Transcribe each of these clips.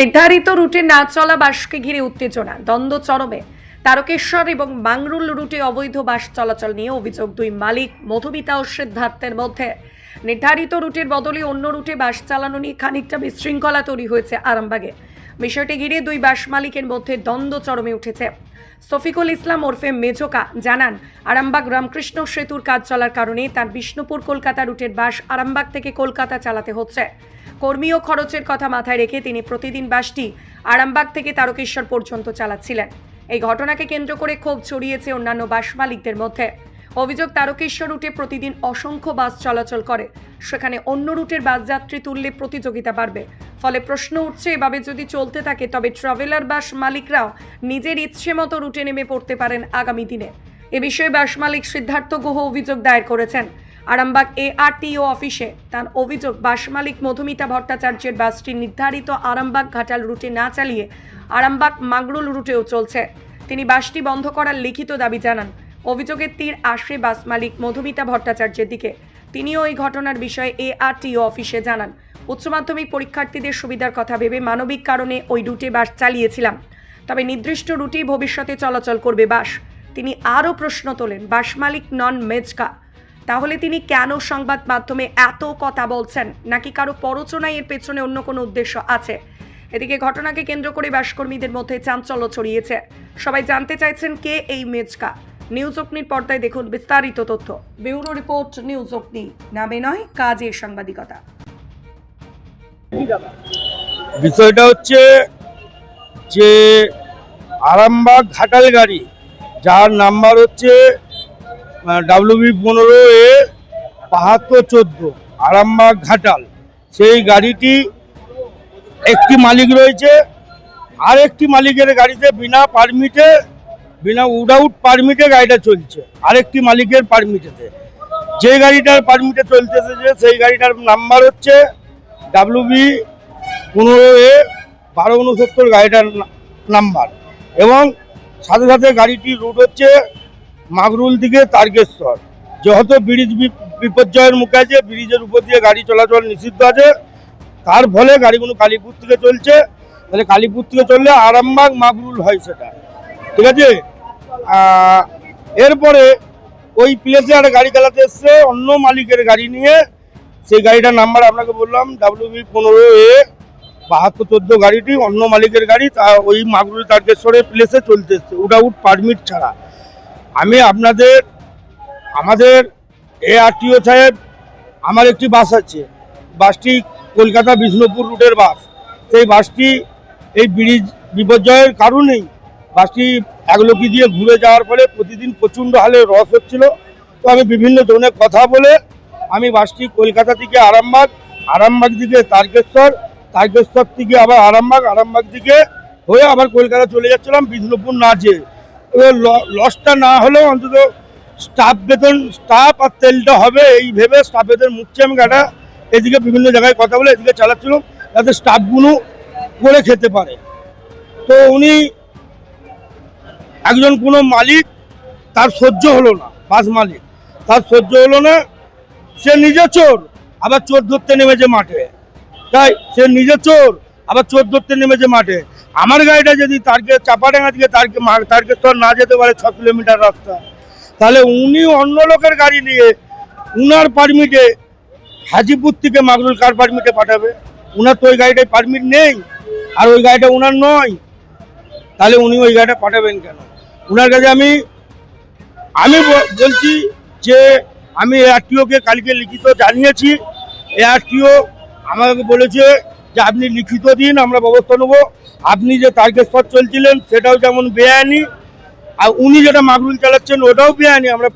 নির্ধারিত রুটে না চলা বাসকে ঘিরে উত্তেজনা, দ্বন্দ্ব চরমে। তারকেশ্বর এবং মাংরুল রুটে অবৈধ বাস চলাচল নিয়ে অভিযোগ দুই মালিক, মধুমিতা ও সিদ্ধার্থের মধ্যে। নির্ধারিত রুটের বদলে অন্য রুটে বাস চালানো নিয়ে খানিকটা বিশৃঙ্খলা তৈরি হয়েছে আরামবাগে। বিষয়টি ঘিরে দুই বাস মালিকের মধ্যে দ্বন্দ্ব চরমে উঠেছে। শফিকুল ইসলাম ওরফে মেজোকা জানান, আরামবাগ রামকৃষ্ণ সেতুর কাজ চলার কারণে তার বিষ্ণুপুর কলকাতা রুটের বাস আরামবাগ থেকে কলকাতা চালাতে হচ্ছে। কর্মী ও খরচের কথা মাথায় রেখে তিনি প্রতিদিন বাসটি আরামবাগ থেকে তারকেশ্বর পর্যন্ত চালাচ্ছিলেন। এই ঘটনাকে কেন্দ্র করে ক্ষোভ ছড়িয়েছে অন্যান্য বাস মালিকদের মধ্যে। অভিযোগ, তারকেশ্বর রুটে প্রতিদিন অসংখ্য বাস চলাচল করে। সেখানে অন্য রুটের বাস যাত্রী তুললে প্রতিযোগিতা বাড়বে। ফলে প্রশ্ন উঠছে, এভাবে যদি চলতে থাকে, তবে ট্রাভেলার বাস মালিকরাও নিজের ইচ্ছে মতো রুটে নেমে পড়তে পারেন আগামী দিনে। এ বিষয়ে বাস মালিক সিদ্ধার্থ গুহ অভিযোগ দায়ের করেছেন। আরামবাগ এআরটিও অফিসে। তার অভিযোগ বাস মালিক মধুমিতা ভট্টাচার্যের বাসটি নির্ধারিত আরামবাগ ঘাটাল রুটে না চালিয়ে আরামবাগ মাগরুল রুটেও চলছে। তিনি বাসটি বন্ধ করার লিখিত দাবি জানান। অভিযোগের তীর আসে বাস মালিক মধুমিতা ভট্টাচার্যের দিকে। তিনিও এই ঘটনার বিষয়ে এআরটিও অফিসে জানান। উচ্চ মাধ্যমিক পরীক্ষার্থীদের সুবিধার কথা ভেবে মানবিক কারণে ওই রুটে বাস চালিয়েছিলাম। তবে নির্দিষ্ট রুটেই ভবিষ্যতে চলাচল করবে বাস। তিনি আরও প্রশ্ন তোলেন বাস মালিক নন মেজকা তাহলে তিনি কেন সংবাদ মাধ্যমে এত কথা বলছেন? নাকি কারও পরচনায় এর পেছনে অন্য কোনো উদ্দেশ্য আছে? এদিকে ঘটনাকে কেন্দ্র করে বাসকর্মীদের মধ্যে চাঞ্চল্য ছড়িয়েছে। সবাই জানতে চাইছেন কে এই মেজকা? নিউজ অগ্নির পর্দায় দেখুন বিস্তারিত তথ্য। ব্যুরো রিপোর্ট, নিউজ অগ্নি। নামে নয়, কাজের সাংবাদিকতা। বিষয়টা হচ্ছে যে আরামবাগ ঘাটাল গাড়ি, যার নাম্বার হচ্ছে ডাব্লিউবি পনেরো এ বাহাত্তর চোদ্দ আরামবাগ ঘাটাল। সেই গাড়িটি একটি মালিক রয়েছে। আর একটি মালিকের গাড়িতে বিনা পারমিটে বিনা উডাউট পারমিটে গাড়িটা চলছে। আরেকটি মালিকের পারমিটেতে যে গাড়িটার পারমিটে চলতেছে যে সেই গাড়িটার নাম্বার হচ্ছে ডাব্লিউবি পনেরো এ বারো উনসত্তর গাড়িটার নাম্বার এবং সাথে সাথে গাড়িটির রুট হচ্ছে মাগরুল দিকে তারকেশ্বর। যেহেতু ব্রিজ বিপর্যয়ের মুখে আছে, ব্রিজের উপর দিয়ে গাড়ি চলাচল নিষিদ্ধ আছে, তার ফলে গাড়িগুলো কালীপুর থেকে চলছে। তাহলে কালীপুর থেকে চললে আরামবাগ মাগরুল হয় সেটা। ঠিক আছে? এরপরে ওই প্লেসে একটা গাড়ি চালাতে এসছে, অন্য মালিকের গাড়ি নিয়ে। সেই গাড়িটার নাম্বার আপনাকে বললাম ডাব্লিউ বি পনেরো এ বাহাত্তর চোদ্দ গাড়িটি, অন্য মালিকের গাড়ি, তা ওই মাগরুল তারকেশ্বরের প্লেসে চলতে এসছে। উইদাউট পারমিট ছাড়া। আমি আপনাদের, আমাদের এ আরটিও সাহেব আমার একটি বাস আছে, বাসটি কলকাতা বিষ্ণুপুর রুটের বাস। সেই বাসটি এই ব্রিজ বিপর্যয়ের কারণেই বাসটি একলোকি দিয়ে ঘুরে যাওয়ার ফলে প্রতিদিন প্রচণ্ড হালে রস হচ্ছিল। তো আমি বিভিন্ন জনের কথা বলে আমি বাসটি কলকাতা থেকে আরামবাগ আরামবাগ দিকে তারকেশ্বর তারকেশ্বর থেকে আবার আরামবাগ আরামবাগ দিকে হয়ে আবার কলকাতা চলে যাচ্ছিলাম বিষ্ণুপুর না যেয়ে। লসটা না হলেও অন্তত স্টাফ বেতন স্টাফ আর তেলটা হবে এই ভেবে স্টাফেদের মুখছে আমি গাড়া এদিকে বিভিন্ন জায়গায় কথা বলে এদিকে চালাচ্ছিলাম যাতে স্টাফগুলো করে খেতে পারে। তো উনি একজন কোনো মালিক, তার সহ্য হলো না, বাস মালিক। তার সহ্য হলো না, সে নিজে চোর, আবার চোর ধরতে নেমেছে মাঠে। তাই সে নিজে চোর আবার চোর ধরতে নেমেছে মাঠে। আমার গাড়িটা যদি তারকে চাপাডাঙ্গা থেকে তারকে মা- তারকেশ্বর না যেতে পারে ছ কিলোমিটার রাস্তা। তাহলে উনি অন্য লোকের গাড়ি নিয়ে উনার পারমিটে হাজিপুর থেকে মাগরুল কার পারমিটে পাঠাবে? উনার তো ওই গাড়িটায় পারমিট নেই, আর ওই গাড়িটা উনার নয়। তাহলে উনি ওই গাড়িটা পাঠাবেন কেন? উনার কাছে আমি আমি বলছি যে আমি এআরটিওকে কালকে লিখিত জানিয়েছি। এআরটিও আমাকে বলেছে যে আপনি লিখিত দিন আমরা ব্যবস্থা নেব। আপনি যে তারকেশ্বর চলছিলেন, সেটাও যেমন বেআইনি, আর উনি যেটা মাগরুল চালাচ্ছেন, ওটাও বেআইনি, আমরা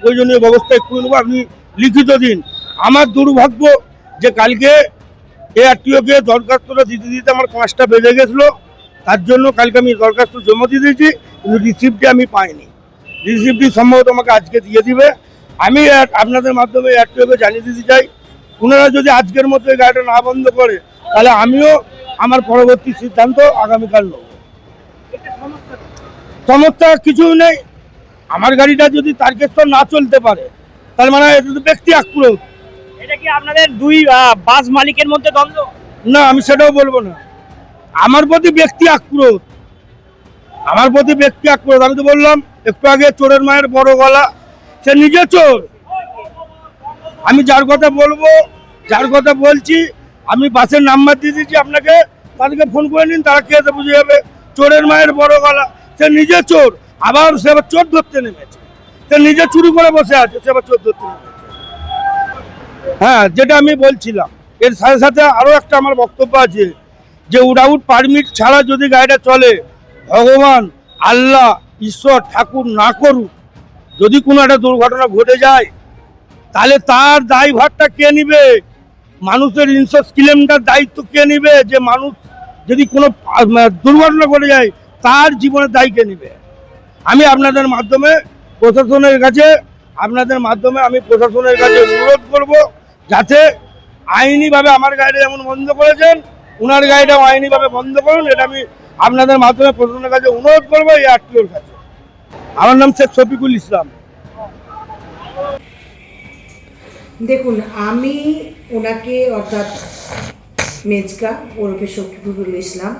প্রয়োজনীয় ব্যবস্থা একটু নেব। আপনি লিখিত দিন। আমার দুর্ভাগ্য যে কালকে এআরটিওকে দরখাস্তটা দিতে দিতে আমার পাঁচটা বেজে গেছিল। তার জন্য কালকে আমি দরখাস্ত জমা দিয়ে দিয়েছি, কিন্তু রিসিপ্টটি আমি পাইনি। রিসিপ্টটি সম্ভবত আমাকে আজকে দিয়ে দিবে। আমি আপনাদের মাধ্যমে এয়ারটিওকে জানিয়ে দিতে চাই। ওনারা যদি আজকের মতো এই গাড়িটা না বন্ধ করে তাহলে আমিও আমার পরবর্তী সিদ্ধান্ত আগামীকাল নেব। সমস্যা কিছু নেই। আমার গাড়িটা যদি তারকেশ্বর না চলতে পারে তাহলে মানে এটা তো ব্যক্তি আক্রোশ। এটা কি আপনাদের দুই বাস মালিকের মধ্যে দ্বন্দ্ব? না আমি সেটাও বলব না। আমার প্রতি ব্যক্তি আক্রোশ। আমার প্রতি ব্যক্তি আক্রোশ। আমি তো বললাম একটু আগে চোরের মায়ের বড় গলা সে নিজে চোর। আমি যার কথা বলব যার কথা বলছি আমি বাসের নাম্বার দিয়ে দিচ্ছি আপনাকে তাদেরকে ফোন করে নিন, তারা খেয়ে বুঝে যাবে। চোরের মায়ের বড় গলা। সে নিজে চোর, আবার সে আবার চোর ধরতে নেমেছে। সে নিজে চুরি করে বসে আছে, সে আবার চোর ধরতে নেমেছে। হ্যাঁ যেটা আমি বলছিলাম, এর সাথে সাথে আরও একটা আমার বক্তব্য আছে, যে উডাউট পারমিট ছাড়া যদি গাড়িটা চলে, ভগবান, আল্লাহ, ঈশ্বর, ঠাকুর না করুক, যদি কোনো একটা দুর্ঘটনা ঘটে যায়, তাহলে তার দায়ভারটা কে নিবে? মানুষের ইন্স্যুরেন্স ক্লেমটার দায়িত্ব কে নিবে? যে মানুষ যদি কোনো দুর্ঘটনা ঘটে যায়, তার জীবনের দায় কে নিবে? আমি আপনাদের মাধ্যমে প্রশাসনের কাছে, আপনাদের মাধ্যমে আমি প্রশাসনের কাছে অনুরোধ করব যাতে আইনিভাবে আমার গাড়িটা যেমন বন্ধ করেছেন ওনার গাড়িটাও আইনিভাবে বন্ধ করুন, এটা আমি আপনাদের মাধ্যমে প্রশাসনের কাছে অনুরোধ করব এই আরটিওর কাছে। আমার নাম শেখ শফিকুল ইসলাম। দেখুন, আমি ওনাকে অর্থাৎ মেজকা ওরফে শফিকুল ইসলাম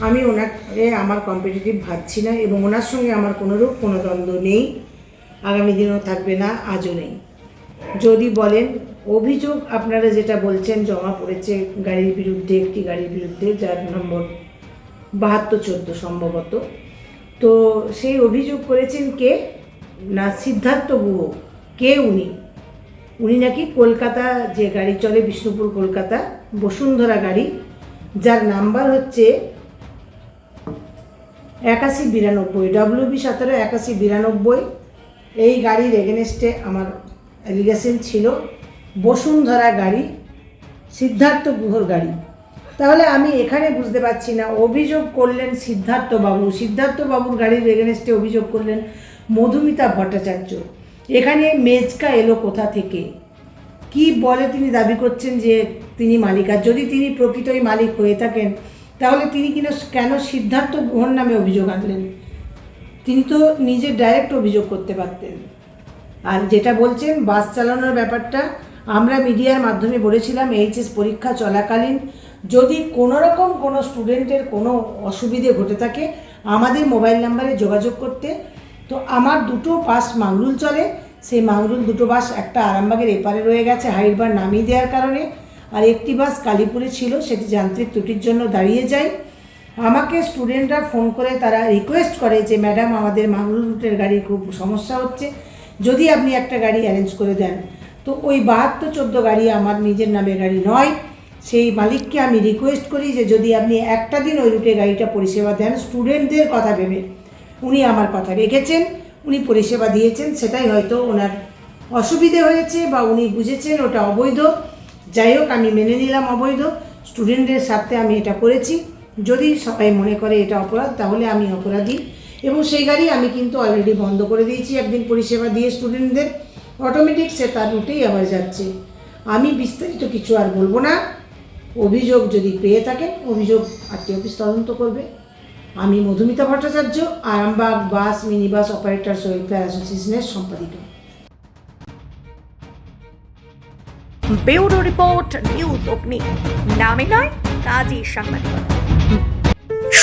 আমি ওনাকে, আমার কম্পিটিটিভ ভাবছি না এবং ওনার সঙ্গে আমার কোনোরূপ কোনো দ্বন্দ্ব নেই। আগামী দিনেও থাকবে না, আজও নেই। যদি বলেন, অভিযোগ আপনারা যেটা বলছেন, জমা পড়েছে গাড়ির বিরুদ্ধে, একটি গাড়ির বিরুদ্ধে, যার নম্বর বাহাত্তর চোদ্দ সম্ভবত। তো সেই অভিযোগ করেছেন কে? না, সিদ্ধার্থ গুহ। কে উনি? উনি নাকি কলকাতা যে গাড়ি চলে, বিষ্ণুপুর কলকাতা, বসুন্ধরা গাড়ি, যার নাম্বার হচ্ছে একাশি বিরানব্বই ডব্লিউবি সতেরো একাশি বিরানব্বই। এই গাড়ির এগেনস্টে আমার অ্যালিগেশন ছিল বসুন্ধরা গাড়ি, সিদ্ধার্থ গুহর গাড়ি। তাহলে আমি এখানে বুঝতে পারছি না, অভিযোগ করলেন সিদ্ধার্থ বাবু। সিদ্ধার্থ গাড়ির এগেনস্টে অভিযোগ করলেন মধুমিতা ভট্টাচার্য। এখানে মেজকা এলো কোথা থেকে? কি বলে তিনি দাবি করছেন যে তিনি মালিক? আর যদি তিনি প্রকৃতই মালিক হয়ে থাকেন, তাহলে তিনি কিনা কেন সিদ্ধার্থ গ্রহণ নামে অভিযোগ আনলেন? তিনি তো নিজে ডাইরেক্ট অভিযোগ করতে পারতেন। আর যেটা বলছেন, বাস চালানোর ব্যাপারটা আমরা মিডিয়ার মাধ্যমে বলেছিলাম, এইচএস পরীক্ষা চলাকালীন যদি কোনো রকম কোনো স্টুডেন্টের কোনো অসুবিধে ঘটে থাকে, আমাদের মোবাইল নাম্বারে যোগাযোগ করতে তো আমার দুটো বাস মাংরুল চলে, সেই মাংরুল দুটো বাস একটা আরামবাগের এপারে রয়ে গেছে হাইটবার নামিয়ে দেওয়ার কারণে। আর একটি বাস কালীপুরে ছিল, সেটি যান্ত্রিক ত্রুটির জন্য দাঁড়িয়ে যায়। আমাকে স্টুডেন্টরা ফোন করে, তারা রিকোয়েস্ট করে যে ম্যাডাম আমাদের মাংরুল রুটের গাড়ির খুব সমস্যা হচ্ছে, যদি আপনি একটা গাড়ি অ্যারেঞ্জ করে দেন। তো ওই বাহাত্তর চোদ্দ গাড়ি আমার নিজের নামে গাড়ি নয়, সেই মালিককে আমি রিকোয়েস্ট করি যে, যদি আপনি একটা দিন ওই রুটে গাড়িটা পরিষেবা দেন স্টুডেন্টদের কথা ভেবে। উনি আমার কথা রেখেছেন, উনি পরিষেবা দিয়েছেন, সেটাই হয়তো ওনার অসুবিধে হয়েছে বা উনি বুঝেছেন ওটা অবৈধ। যাই হোক, আমি মেনে নিলাম অবৈধ। স্টুডেন্টদের স্বার্থে আমি এটা করেছি। যদি সবাই মনে করে এটা অপরাধ, তাহলে আমি অপরাধী। এবং সেই গাড়ি আমি কিন্তু অলরেডি বন্ধ করে দিয়েছি। একদিন পরিষেবা দিয়ে স্টুডেন্টদের অটোমেটিক সে তার রুটেই আবার যাচ্ছে। আমি বিস্তারিত কিছু আর বলব না। অভিযোগ যদি পেয়ে থাকেন, অভিযোগ আরটি অফিস তদন্ত করবে। আমি Madhumita Bhattacharya, Arambagh bus mini bus operators welfare অ্যাসোসিয়েশনের সম্পাদিকা ব্যুরো রিপোর্ট, নিউজ অগ্নি। নামে নয় কাজী সাংবাদিকতা।